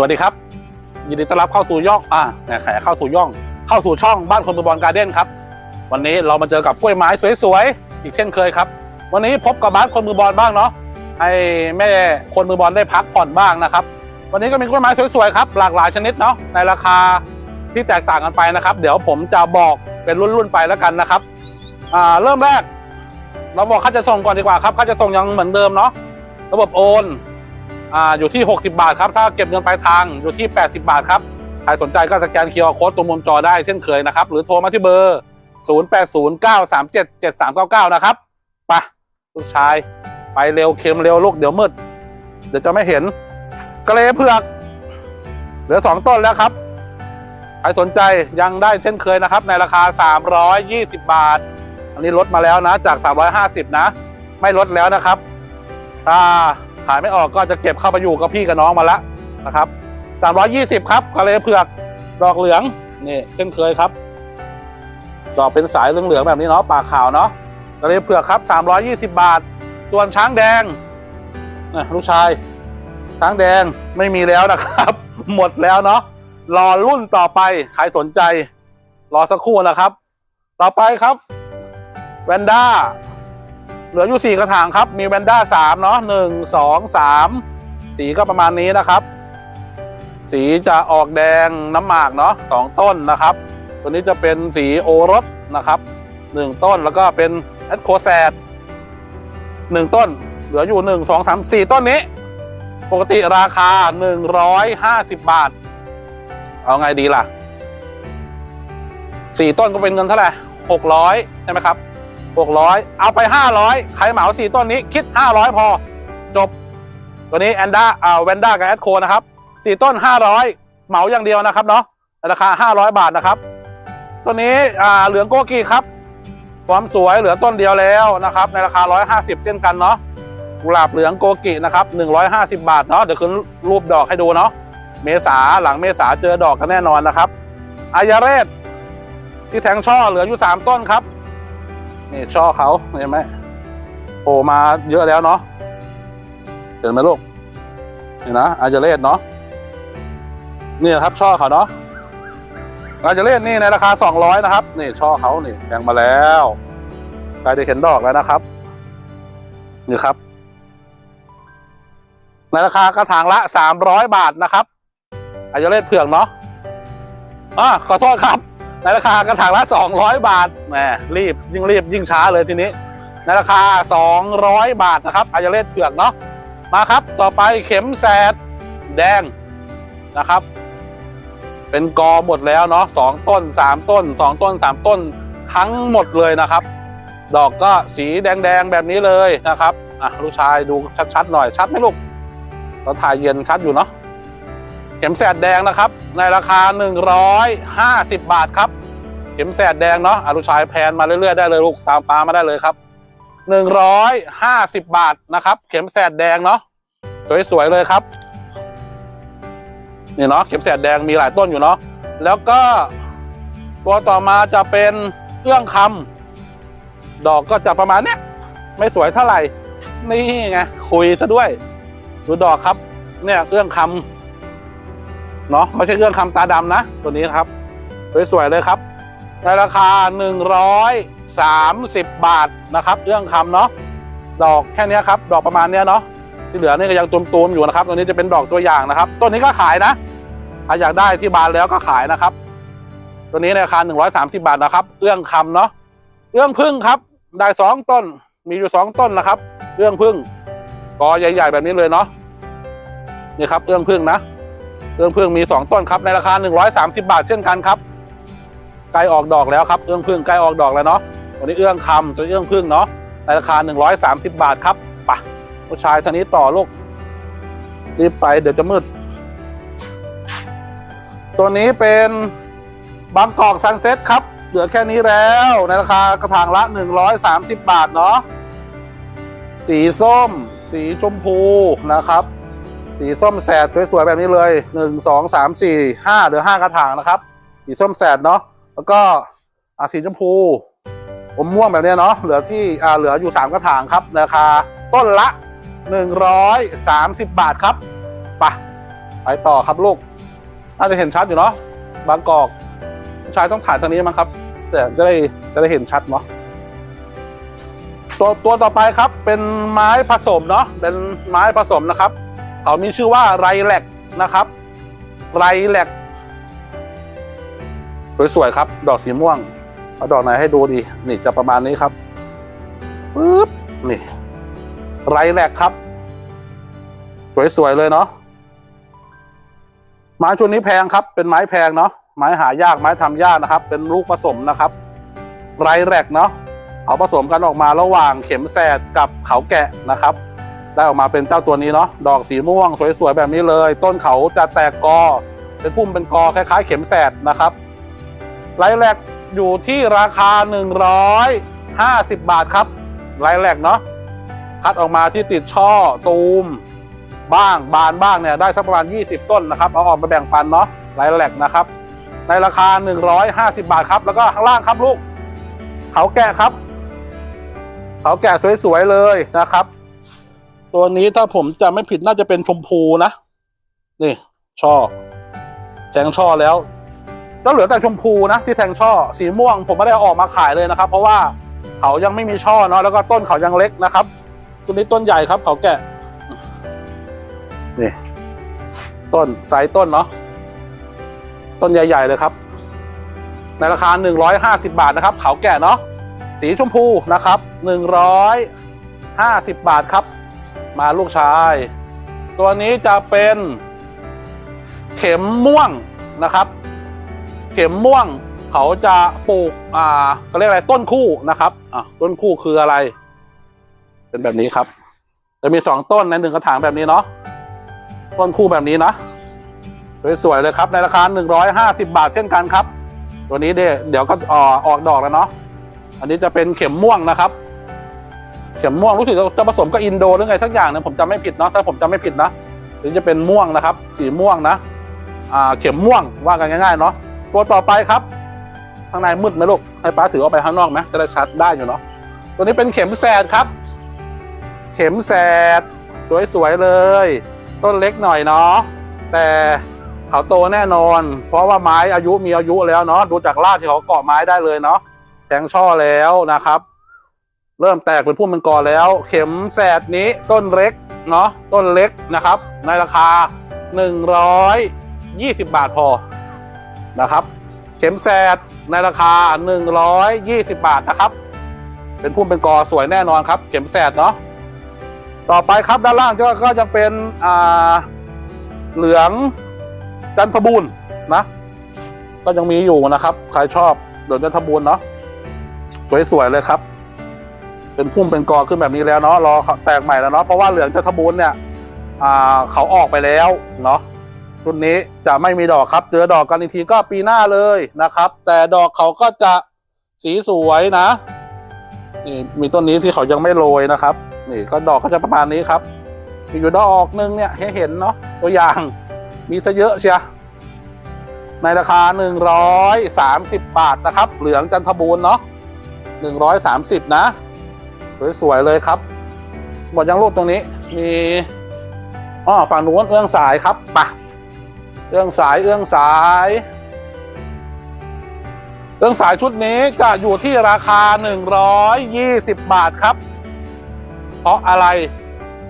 วัสดีครับ ยินดีต้อนรับเข้าสู่ย่องอ่าแหมแขเข้าสู่ย่อง เข้าสู่ช่องบ้านคนมือบอลการ์เด้นครับ วันนี้เรามาเจอกับกล้วยไม้สวยๆ อีกเช่นเคยครับ วันนี้พบกับบ้านคนมือบอลบ้างเนาะให้แม่คนมือบอลได้พักผ่อนบ้างนะครับ วันนี้ก็มีกล้วยไม้สวยๆครับหลากหลายชนิดเนาะในราคาที่แตกต่างกันไปนะครับ เดี๋ยวผมจะบอกเป็นรุ่นๆไปแล้วกันนะครับอ่าเริ่มแรก เราบอกค่าจะส่งก่อนดีกว่าครับค่าจะส่งยังเหมือนเดิมเนาะระบบโอน อ่าอยู่ที่ 60 บาทครับ ถ้าเก็บเงินปลายทางอยู่ที่ 80 บาทครับใครสนใจก็สแกนเคอร์โค้ดตรงมุมจอได้เช่นเคยนะครับ หรือโทรมาที่เบอร์ 0809377399 นะครับไปะลูกชาย ไปเร็วเค็มเร็วลูกเดี๋ยวมืด เดี๋ยวจะไม่เห็นกระเลเผือกเหลือ 2 ต้นแล้วครับใครสนใจยังได้เช่นเคยนะครับ ในราคา 320 บาท อันนี้ลดมาแล้วนะจาก 350 นะ ไม่ลดแล้วนะครับถ้า ขายไม่ออกก็จะเก็บเข้าไปอยู่กับพี่กับน้องมาละนะครับ320ครับกะเลเผือกดอกเหลืองนี่เช่นเคยครับ ดอกเป็นสายเหลืองๆแบบนี้เนาะปากขาวเนาะกะเลเผือกครับ320บาท ส่วนช้างแดงนะลูกชาย ช้างแดงไม่มีแล้วนะครับ หมดแล้วเนาะรอรุ่นต่อไปใครสนใจ รอสักครู่นะครับ ต่อไปครับแวนด้า เหลืออยู่สี่กระถางครับ มีแวนด้าสามเนาะหนึ่งสองสามสีก็ประมาณนี้นะครับ สีจะออกแดงน้ำหมากเนาะสองต้นนะครับ ตัวนี้จะเป็นสีโอรสนะครับหนึ่งต้นแล้วก็เป็นแอดโคแซดหนึ่งต้น เหลืออยู่หนึ่งสองสามสี่ต้นนี้ ปกติราคาหนึ่งร้อยห้าสิบบาท เอาไงดีล่ะสี่ต้นก็เป็นเงินเท่าไหร่หกร้อยใช่ไหมครับ หกร้อยเอาไปห้าร้อยใครเหมาสี่ต้นนี้คิดห้าร้อยพอ จบ ตัวนี้แอนด้าอ่าแวนด้ากับแอดโคนะครับสี่ต้นห้าร้อยเหมาอย่างเดียวนะครับเนาะราคาห้าร้อยบาทนะครับ ตัวนี้อ่าเหลืองโกกีครับ ความสวยเหลือต้นเดียวแล้วนะครับ ในราคาร้อยห้าสิบเช่นกันเนาะกุหลาบเหลืองโกกินะครับหนึ่งร้อยห้าสิบาทเนาะเดี๋ยวขึ้นรูปดอกให้ดูเนาะเมษาหลังเมษาเจอดอกกันแน่นอนนะครับอายาเรศที่แทงช่อเหลืออยู่สามต้นครับ นี่ช่อเขาเห็นไหมโผล่มาเยอะแล้วเนาะเห็นไหมลูกนี่นะอาจจะเลศเนาะนี่ครับช่อเขาเนาะอาจจะเลศนี่ในราคาสองร้อยนะครับนี่ช่อเขานี่แทงมาแล้วใครได้เห็นดอกแล้วนะครับนี่ครับ ในราคากระถางละสามร้อยบาทนะครับอาจจะเลศเผือกเนาะอ่าขอโทษครับ ในราคากระถางละ 200 บาทแหมรีบยิ่งรีบยิ่งช้าเลยทีนี้ในราคา 200 บาทนะครับอายาเลสเผือกเนาะมาครับต่อไปเข็มแสดแดงนะครับ เป็นกอหมดแล้วเนาะสองต้นสามต้นสองต้นสามต้นทั้งหมดเลยนะครับ ดอกก็สีแดงๆแบบนี้เลยนะครับอะลูกชายดูชัดๆหน่อยชัดไหมลูกเราถ่ายเย็นชัดอยู่เนาะ เข็มแสดแดงนะครับ ในราคา 150 บาทครับ เข็มแสดแดงเนาะอาลูกชายแพนมาเรื่อยๆได้เลยลูกตามปลามาได้เลยครับ 150 บาทนะครับ เข็มแสดแดงเนาะสวยๆเลยครับนี่เนาะเข็มแสดแดงมีหลายต้นอยู่เนาะแล้วก็ตัวต่อมาจะเป็นเอื้องคำดอกก็จะประมาณเนี้ยไม่สวยเท่าไหร่ นี่ไงคุยซะด้วย ดูดอกครับ เนี่ยเอื้องคำ เนาะไม่ใช่เครื่องคำตาดำนะ ตัวนี้ครับสวยๆเลยครับ ในราคา 130 บาทนะครับเรื่องคำเนาะดอกแค่นี้ครับ ดอกประมาณเนี้ยเนาะที่เหลือนี่ก็ยังตุมๆอยู่นะครับ ตัวนี้จะเป็นดอกตัวอย่างนะครับต้นนี้ก็ขายนะใครอยากได้ที่บานแล้วก็ขายนะครับ ตัวนี้ในราคา 130 บาทนะครับ เอื้องคำเนาะเอื้องพึ่งครับ ได้สองต้นมีอยู่สองต้นนะครับ เอื้องพึ่งกอใหญ่ ๆ แบบนี้เลยเนาะนี่ครับ เอื้องพึ่งนะ เอื้องพึ่งมี 2 ต้นครับในราคา 130 บาทเช่นกันครับใกล้ออกดอกแล้วครับเอื้องพึ่งใกล้ออกดอกแล้วเนาะตัวนี้เอื้องคำตัวเอื้องพึ่งเนาะในราคา 130 บาทครับปะผู้ชายท่านนี้ต่อลูกรีบไปเดี๋ยวจะมืด ตัวนี้เป็นบางกอกซันเซ็ตครับเหลือแค่นี้แล้วในราคากระถางละ 130 บาทเนาะสีส้ม สีชมพูนะครับ สีส้มแสดสวยๆแบบนี้เลยหนึ่งสองสามสี่ห้าเหลือห้ากระถางนะครับสีส้มแสดเนาะแล้วก็สีชมพูอมม่วงแบบนี้เนาะเหลือที่เหลืออยู่สามกระถางครับราคาต้นละหนึ่งร้อยสามสิบบาทครับไปะไปต่อครับลูกน่าจะเห็นชัดอยู่เนาะบางกอกผู้ชายต้องถ่ายทางนี้มั้งครับแต่จะได้จะได้เห็นชัดเนาะตัวตัวต่อไปครับเป็นไม้ผสมเนาะเป็นไม้ผสมนะครับ เขามีชื่อว่าไรแลกนะครับไรแลกสวยๆครับ ดอกสีม่วง เอาดอกไหนให้ดูดี นี่จะประมาณนี้ครับปึ๊บนี่ไรแลกครับ สวยๆเลยเนาะไม้ชุดนี้แพงครับ เป็นไม้แพงเนาะไม้หายากไม้ทำยากนะครับ เป็นลูกผสมนะครับไรแลกเนาะเอาผสมกันออกมาระหว่างเข็มแสดกับเขาแกะนะครับ ได้ออกมาเป็นเจ้าตัวนี้เนาะดอกสีม่วงสวยๆแบบนี้เลย ต้นเขาจะแตกกอ เป็นพุ่มเป็นกอคล้ายๆ เข็มแสดนะครับไรแลกอยู่ที่ราคา 150 บาทครับไรแลกเนาะคัดออกมาที่ติดช่อตูม บ้างบานบ้างเนี่ยได้สักประมาณ 20 ต้นนะครับเอาออกมาแบ่งปันเนาะไรแลกนะครับ ในราคา 150 บาทครับ แล้วก็ข้างล่างครับลูก เขาแกะครับ เขาแกะสวยๆเลยนะครับ ตัวนี้ถ้าผมจะไม่ผิดน่าจะเป็นชมพูนะ นี่ ช่อ แทงช่อแล้วก็เหลือแต่ชมพูนะที่แทงช่อ สีม่วง ผมไม่ได้ออกมาขายเลยนะครับ เพราะว่าเขายังไม่มีช่อเนาะแล้วก็ต้นเขายังเล็กนะครับ ตัวนี้ต้นใหญ่ครับ เขาแกะนี่ต้นไซส์ต้นเนาะต้นใหญ่ ๆ เลยครับ ในราคา 150 บาทนะครับ เขาแกะเนาะสีชมพูนะครับ 150 บาทครับ มาลูกชาย ตัวนี้จะเป็นเข็มม่วงนะครับ เข็มม่วงเขาจะปลูกอ่าเขาเรียกอะไรต้นคู่นะครับอะต้นคู่คืออะไร เป็นแบบนี้ครับ จะมีสองต้นในหนึ่งกระถางแบบนี้เนาะต้นคู่แบบนี้นะสวยๆเลยครับในราคา150บาทเช่นกันครับ ตัวนี้เดี๋ยวเดี๋ยวก็ออกดอกแล้วเนาะอันนี้จะเป็นเข็มม่วงนะครับ เข็มม่วงรู้สึกจะผสมกับอินโดหรือไงสักอย่างนึงผมจำไม่ผิดเนาะถ้าผมจำไม่ผิดนะหรือจะเป็นม่วงนะครับ สีม่วงนะอ่าเข็มม่วงว่ากันง่ายๆเนาะตัวต่อไปครับข้างในมืดไหมลูกให้ป้าถือออกไปข้างนอกไหมจะได้ชัดได้อยู่เนาะตัวนี้เป็นเข็มแสดครับ เข็มแสดสวยๆเลย ต้นเล็กหน่อยเนาะแต่เขาโตแน่นอน เพราะว่าไม้อายุมีอายุแล้วเนาะดูจากรากที่เขาเกาะไม้ได้เลยเนาะแทงช่อแล้วนะครับ เริ่มแตกเป็นพุ่มเป็นกอแล้ว เข็มแสดนี้ต้นเล็กเนาะต้นเล็กนะครับ ในราคา 120 บาทพอนะครับ เข็มแสดในราคา 120 บาทนะครับ เป็นพุ่มเป็นกอสวยแน่นอนครับ เข็มแสดเนาะต่อไปครับด้านล่างก็ก็จะเป็นอ่าเหลืองจันทบูรณ์นะ ก็ยังมีอยู่นะครับ ใครชอบเหลืองจันทบูรณ์เนาะสวยๆเลยครับ เป็นพุ่มเป็นกอขึ้นแบบนี้แล้วเนาะรอแตกใหม่แล้วเนาะเพราะว่าเหลืองจันทบูรณ์เนี่ยเขาออกไปแล้วเนาะรุ่นนี้จะไม่มีดอกครับ เจอดอกกันอีกทีก็ปีหน้าเลยนะครับ แต่ดอกเขาก็จะสีสวยนะนี่มีต้นนี้ที่เขายังไม่โรยนะครับ นี่ก็ดอกก็จะประมาณนี้ครับมีอยู่ดอกนึงเนี่ยให้เห็นเนาะตัวอย่างมีซะเยอะเชียในราคา 130 บาทนะครับ เหลืองจันทบูรณ์เนาะ130 นะ สวยๆเลยครับ หมดยังรูปตรงนี้ มีอ๋อฝั่งนู้นเอื้องสายครับปะเอื้องสายเอื้องสาย เอื้องสายชุดนี้จะอยู่ที่ราคา 120 บาทครับ เพราะอะไร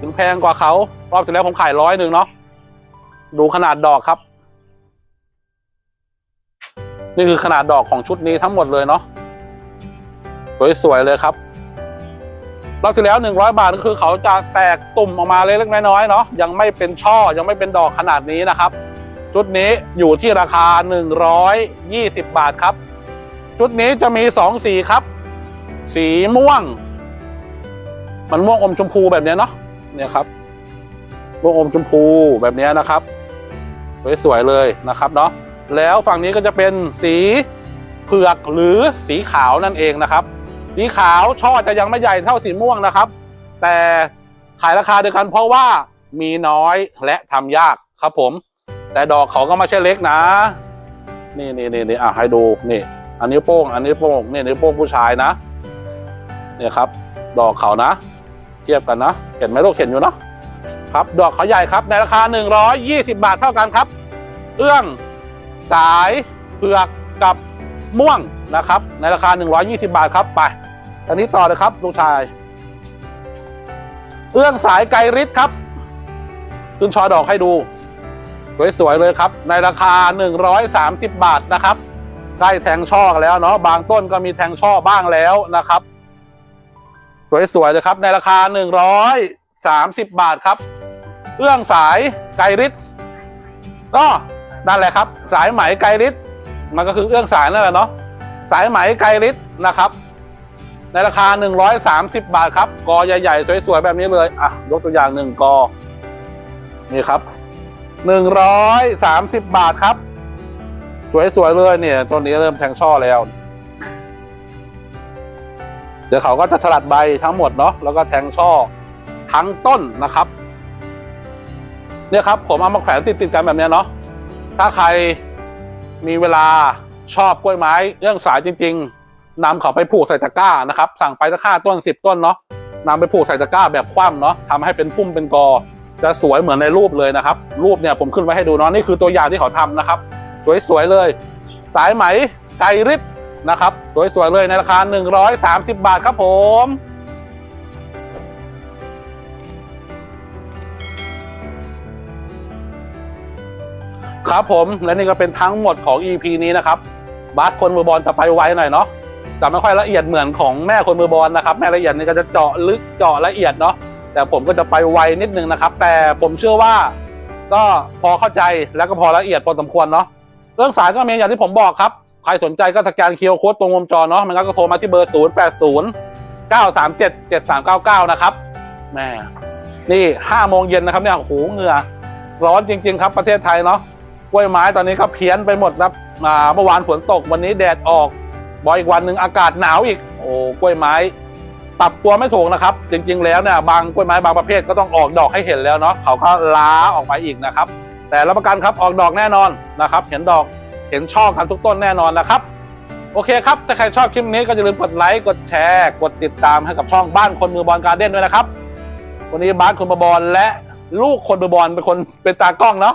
ถึงแพงกว่าเขารอบที่แล้วผมขายร้อยหนึ่งเนาะดูขนาดดอกครับ นี่คือขนาดดอกของชุดนี้ทั้งหมดเลยเนาะสวยๆเลยครับ รอบที่แล้วหนึ่งร้อยบาทก็คือเขาจะแตกตุ่มออกมาเล็กๆน้อยๆเนาะยังไม่เป็นช่อยังไม่เป็นดอกขนาดนี้นะครับ ชุดนี้อยู่ที่ราคา 120 บาทครับ ชุดนี้จะมีสองสีครับ สีม่วง มันม่วงอมชมพูแบบนี้เนาะเนี่ยครับม่วงอมชมพูแบบนี้นะครับสวยๆเลยนะครับเนาะแล้วฝั่งนี้ก็จะเป็นสีเผือกหรือสีขาวนั่นเองนะครับ สีขาวช่อจะยังไม่ใหญ่เท่าสีม่วงนะครับ แต่ขายราคาเดียวกันเพราะว่ามีน้อยและทำยากครับผม แต่ดอกเขาก็ไม่ใช่เล็กนะ นี่นี่นี่นี่อะให้ดูนี่ อันนี้โป้ง อันนี้โป้งนี่นิ้วโป้งผู้ชายนะเนี่ยครับ ดอกเขานะ เทียบกันนะ เห็นไหมลูกเห็นอยู่เนาะครับ ดอกเขาใหญ่ครับในราคา 120 บาทเท่ากันครับ เอื้อง สายเผือกกับ ม่วงนะครับ ในราคา 120 บาทครับไปอันนี้ต่อเลยครับลูกชาย เอื้องสายไกรฤทธิ์ครับขึ้นชอดอกให้ดูสวยๆเลยครับ ในราคา 130 บาทนะครับใกล้แทงช่อแล้วเนาะบางต้นก็มีแทงช่อบ้างแล้วนะครับ สวยๆเลยครับ ในราคา 130 บาทครับ เอื้องสายไกรฤทธิ์ก็นั่นแหละครับ สายไหมไกรฤทธิ์ มันก็คือเอื้องสายนั่นแหละเนาะสายไหมไกรฤทธิ์นะครับ ในราคา 130 บาทครับกอใหญ่ๆ สวยๆ แบบนี้เลย อะ ยกตัวอย่างหนึ่งกอ นี่ครับ 130 บาทครับ สวยๆ เลยเนี่ยต้นนี้เริ่มแทงช่อแล้ว เดี๋ยวเขาก็จะสลัดใบทั้งหมดเนาะแล้วก็แทงช่อทั้งต้นนะครับเนี่ยครับผมเอามาแขวนติดๆกันแบบนี้เนาะถ้าใคร มีเวลาชอบกล้วยไม้เรื่องสายจริง ๆนำเขาไปผูกใส่ตะกร้านะครับ สั่งไปสักห้าต้นสิบต้นเนาะนำไปผูกใส่ตะกร้าแบบคว่ำเนาะทำให้เป็นพุ่มเป็นกอ จะสวยเหมือนในรูปเลยนะครับ รูปเนี่ยผมขึ้นไว้ให้ดูเนาะนี่คือตัวอย่างที่เขาทำนะครับ สวยๆเลย สายไหมไกรฤทธิ์นะครับ สวยๆเลยในราคา 130 บาทครับผม ครับผมและนี่ก็เป็นทั้งหมดของ EP นี้นะครับบาสคนมือบอลจะไปไวหน่อยเนาะแต่ไม่ค่อยละเอียดเหมือนของแม่คนมือบอลนะครับ แม่ละเอียดนี่ก็จะเจาะลึกเจาะละเอียดเนาะแต่ผมก็จะไปไวนิดนึงนะครับ แต่ผมเชื่อว่าก็พอเข้าใจแล้วก็พอละเอียดพอสมควรเนาะเรื่องสายก็มีอย่างที่ผมบอกครับ ใครสนใจก็สแกนเคียวโค้ดตรงวงจรเนาะมันก็โทรมาที่เบอร์ 0 8 0 9 3 7 7 3 9 9 นะครับแม่นี่5โมงเย็นนะครับเนี่ยโอ้โหเหงื่อร้อนจริง ๆ ครับประเทศไทยเนาะ กล้วยไม้ตอนนี้ก็เพี้ยนไปหมดครับอ่าเมื่อวานฝนตกวันนี้แดดออกบอยอีกวันหนึ่งอากาศหนาวอีก โอ้กล้วยไม้ปรับตัวไม่ถูกนะครับ จริงๆแล้วเนี่ยบางกล้วยไม้บางประเภทก็ต้องออกดอกให้เห็นแล้วเนาะเขาก็ล้าออกไปอีกนะครับ แต่รับประกันครับออกดอกแน่นอนนะครับ เห็นดอกเห็นช่องกันทุกต้นแน่นอนนะครับ โอเคครับ ถ้าใครชอบคลิปนี้ก็อย่าลืมกดไลค์กดแชร์กดติดตามให้กับช่องบ้านคนมือบอลการเด้นด้วยนะครับ วันนี้บ้านคนมือบอลและลูกคนมือบอลเป็นคนเป็นตากล้องเนาะ